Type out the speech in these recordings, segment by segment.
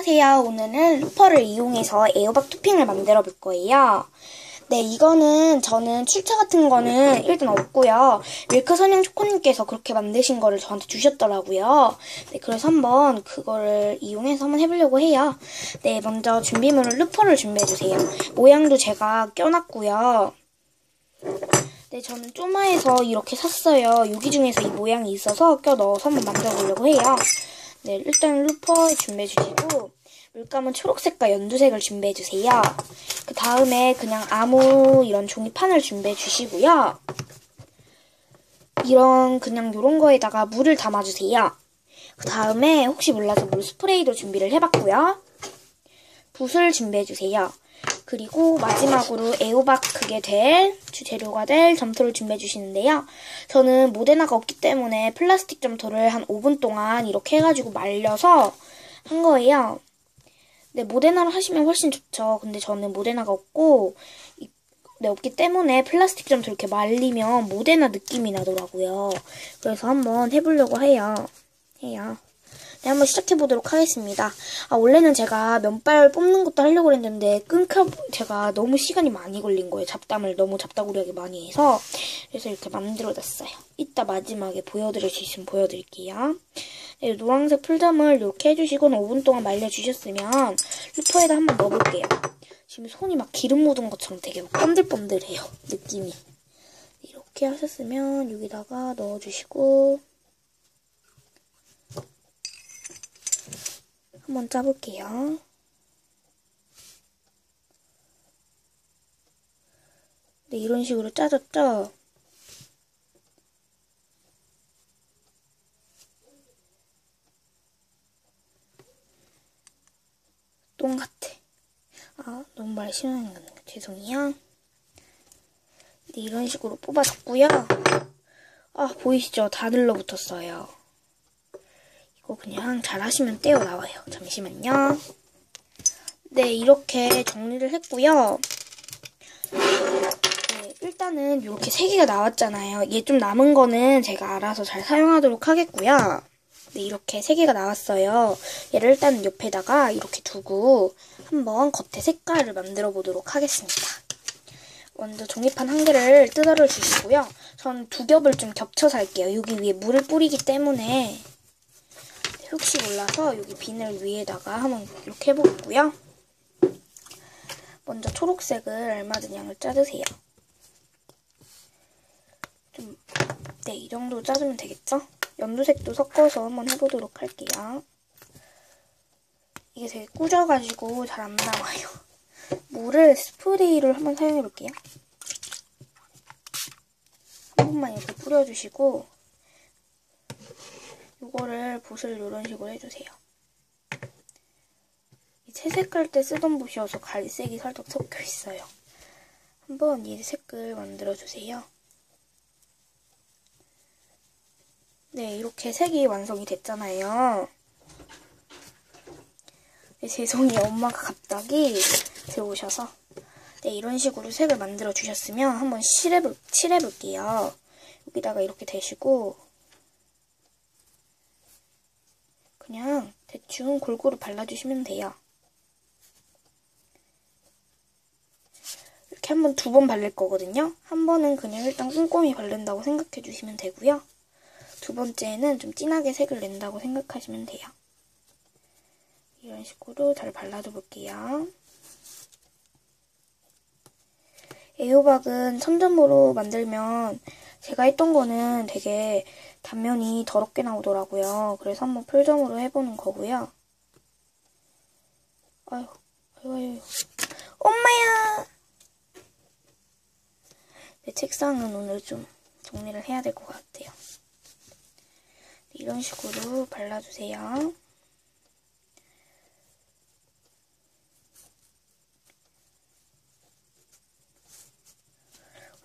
안녕하세요. 오늘은 루퍼를 이용해서 에어박 토핑을 만들어 볼 거예요. 네, 이거는 저는 출처 같은 거는 일단 없고요. 밀크 선영 초코님께서 그렇게 만드신 거를 저한테 주셨더라고요. 네, 그래서 한번 그거를 이용해서 한번 해보려고 해요. 네, 먼저 준비물은 루퍼를 준비해주세요. 모양도 제가 껴놨고요. 네, 저는 쪼마에서 이렇게 샀어요. 여기 중에서 이 모양이 있어서 껴 넣어서 한번 만들어 보려고 해요. 네, 일단 루퍼 준비해 주시고 물감은 초록색과 연두색을 준비해 주세요. 그 다음에 그냥 아무 이런 종이판을 준비해 주시고요. 이런 그냥 요런 거에다가 물을 담아 주세요. 그 다음에 혹시 몰라서 물 스프레이도 준비를 해봤고요. 붓을 준비해 주세요. 그리고 마지막으로 그게 될 주재료가 될 점토를 준비해 주시는데요. 저는 모데나가 없기 때문에 플라스틱 점토를 한 5분 동안 이렇게 해가지고 말려서 한 거예요. 네, 모데나로 하시면 훨씬 좋죠. 근데 저는 모데나가 없고 네, 없기 때문에 플라스틱 점토 이렇게 말리면 모데나 느낌이 나더라고요. 그래서 한번 해보려고 해요. 해요. 네, 한번 시작해보도록 하겠습니다. 아, 원래는 제가 면발 뽑는 것도 하려고 했는데, 끊겨, 제가 너무 시간이 많이 걸린 거예요. 잡담을 너무 잡다구리하게 많이 해서. 그래서 이렇게 만들어놨어요. 이따 마지막에 보여드릴 수 있으면 보여드릴게요. 네, 노란색 풀점을 이렇게 해주시고 5분 동안 말려주셨으면 루퍼에다 한번 넣어볼게요. 지금 손이 막 기름 묻은 것처럼 되게 막 번들번들해요. 느낌이. 이렇게 하셨으면 여기다가 넣어주시고 한번 짜볼게요. 네, 이런 식으로 짜졌죠? 똥 같아. 아, 너무 말 심하게 가는 거 죄송해요. 네, 이런 식으로 뽑아줬고요. 아, 보이시죠? 다 들러붙었어요. 이거 그냥 잘 하시면 떼어 나와요. 잠시만요. 네, 이렇게 정리를 했고요. 네, 일단은 이렇게 세 개가 나왔잖아요. 얘 좀 남은 거는 제가 알아서 잘 사용하도록 하겠고요. 네, 이렇게 세 개가 나왔어요. 얘를 일단 옆에다가 이렇게 두고 한번 겉에 색깔을 만들어 보도록 하겠습니다. 먼저 종이판 한 개를 뜯어를 주시고요. 전 두 겹을 좀 겹쳐서 할게요. 여기 위에 물을 뿌리기 때문에 혹시 몰라서 여기 비늘 위에다가 한번 이렇게 해보고요. 먼저 초록색을 알맞은 양을 짜주세요. 좀, 네, 이 정도 짜주면 되겠죠? 연두색도 섞어서 한번 해보도록 할게요. 이게 되게 꾸져가지고 잘 안 나와요. 물을 스프레이를 한번 사용해볼게요. 한 번만 이렇게 뿌려주시고 이거를 붓을 이런 식으로 해주세요. 채색할 때 쓰던 붓이어서 갈색이 살짝 섞여 있어요. 한번 이 색을 만들어주세요. 네, 이렇게 색이 완성이 됐잖아요. 네, 죄송해요. 엄마가 갑자기 들어오셔서. 네, 이런 식으로 색을 만들어 주셨으면 한번 칠해볼, 칠해볼게요. 여기다가 이렇게 대시고 그냥 대충 골고루 발라주시면 돼요. 이렇게 한 번, 두 번 바를 거거든요. 한 번은 그냥 일단 꼼꼼히 바른다고 생각해 주시면 되고요. 두 번째는 좀 진하게 색을 낸다고 생각하시면 돼요. 이런 식으로 잘 발라줘 볼게요. 에어박은 천점으로 만들면 제가 했던 거는 되게 단면이 더럽게 나오더라고요. 그래서 한번 풀점으로 해보는 거고요. 아유, 아유, 아유. 엄마야! 내 책상은 오늘 좀 정리를 해야 될 것 같아요. 이런 식으로 발라주세요.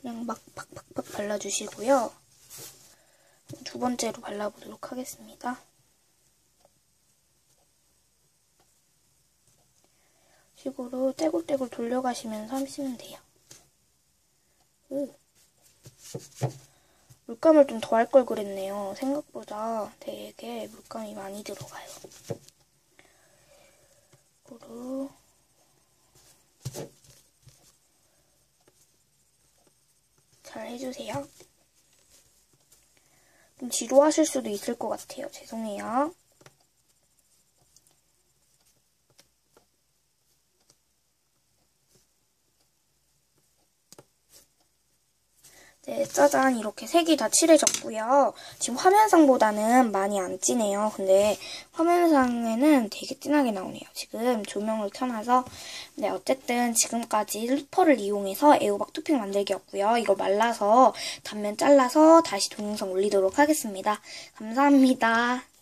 그냥 막 팍팍팍 발라주시고요. 두 번째로 발라보도록 하겠습니다. 식으로 떼굴떼굴 돌려가시면서 하시면 돼요. 으. 물감을 좀 더 할 걸 그랬네요. 생각보다 되게 물감이 많이 들어가요. 고루 잘 해주세요. 좀 지루하실 수도 있을 것 같아요. 죄송해요. 네, 짜잔 이렇게 색이 다 칠해졌고요. 지금 화면상보다는 많이 안 진해요. 근데 화면상에는 되게 진하게 나오네요. 지금 조명을 켜놔서 네, 어쨌든 지금까지 루퍼를 이용해서 애호박 토핑 만들기였고요. 이걸 말라서 단면 잘라서 다시 동영상 올리도록 하겠습니다. 감사합니다.